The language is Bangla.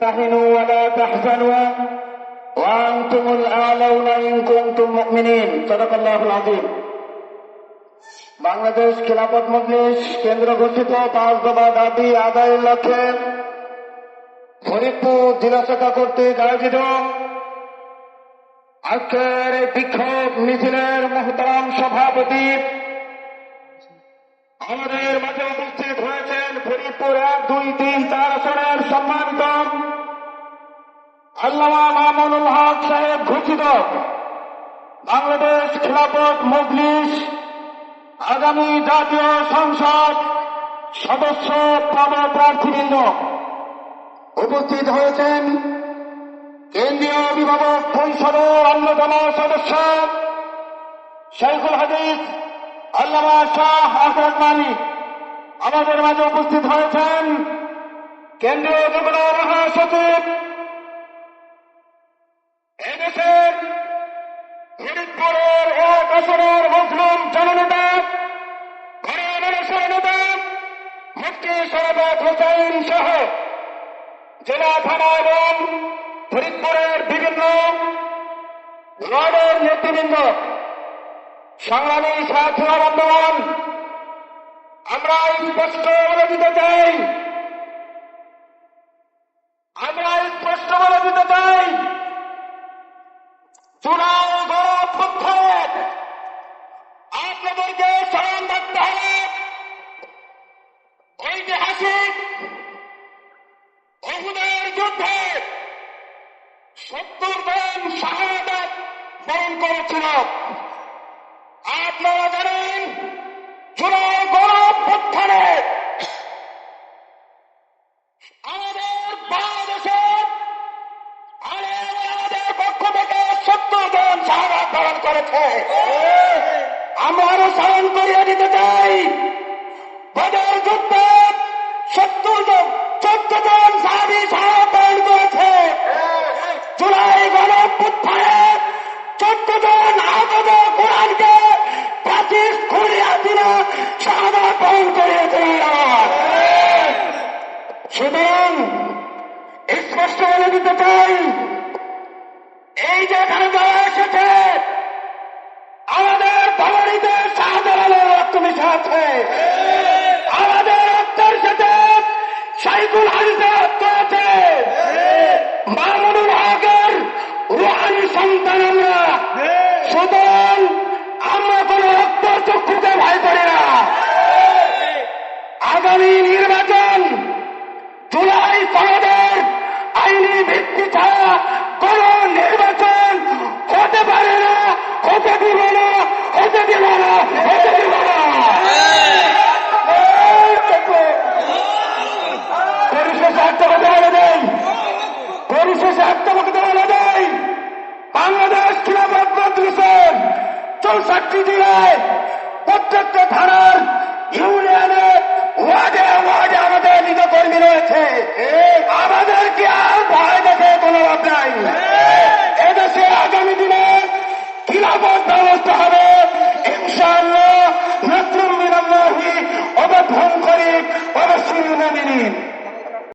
تهنوا ولا تحزنوا وأنتم الأعلون إن كنتم مؤمنين صدق الله العظيم বাংলাদেশ খিলাফত মজলিস কেন্দ্র ঘোষিত পাঁচ দফা দাবি আদায়ের লক্ষ্যে ফরিদপুর জেলা শাখা কর্তৃক আয়োজিত আজকের এই বিক্ষোভ মিছিলের মহতারাম সভাপতি আমাদের মাঝে উপস্থিত হয়েছেন ফরিদপুর এক দুই তিন চার আসনের সম্মানিত আল্লামা মামুনুল হক সাহেব ঘোষিত। বাংলাদেশ খেলাফত মজলিস আগামী জাতীয় সংসদ সদস্য পদপ্রার্থীবৃন্দ উপস্থিত হয়েছেন কেন্দ্রীয় অভিভাবক পরিষদের অন্যতম সদস্য শেখুল হাদিস, আল্লামা শাহ আখরাত মানি। আমাদের মাঝে উপস্থিত হয়েছেন কেন্দ্রীয় যুগ্ম মহাসচিব জেলা থানা এবং ফরিদপুরের বিভিন্ন ওয়ার্ডের নেতৃবৃন্দ, সংগ্রামী সাথী বন্ধুগণ আমরা স্পষ্ট বলে দিতে চাই সত্তর জন শাহাদাত বরণ করেছিল। আপনারা জানেন চূড়াও গৌরব পক্ষে আমাদের বাংলাদেশের আমাদের পক্ষ থেকে সত্তর জন শাহাদ পালন করেছে। আমরা আরও করিয়ে দিতে চাই বদর যুদ্ধে সত্তর জন আগত কোরআনকে প্রাচীর খুলিয়া দিল শাহাদ পালন করিয়েছিলেন সুতরাং স্পষ্ট বলে দিতে চাই, এই যে এখানে যারা এসেছে, আমাদের ধমনীতে শাহজালালের রক্ত মিশে আছে। আমাদের রক্তের সাথে সাইকুল হাদিসের রক্ত আছে। মামুনুল সন্তান আমরা। সুতরাং আমরা কোন রক্ত চক্ষুকে ভয় করি না। আগামী নির্বাচন জুলাই সনদের আইনি ভিত্তি ছাড়া কোন নির্বাচন হতে পারে না, হতে দিব না, হতে দিব না, হতে দিব না। পরিশেষে একটা বলে দেই পরিশেষে একটা বলে দেই বাংলাদেশ মজলিসের চৌষট্টি জেলায় প্রত্যেকটা থানার ইউনিয়নে ওয়ার্ডে ওয়ার্ডে আমাদের নিজ কর্মী রয়েছে। আমাদের কি আর ভয় দেখে কোনো লাভ নাই। এদেশে আগামী দিনে খিলাফত ব্যবস্থা হবে। ইনশাআল্লাহ নসরুল মিনাল্লাহি অবধ্বন করি অবশ্যই মুমিনিন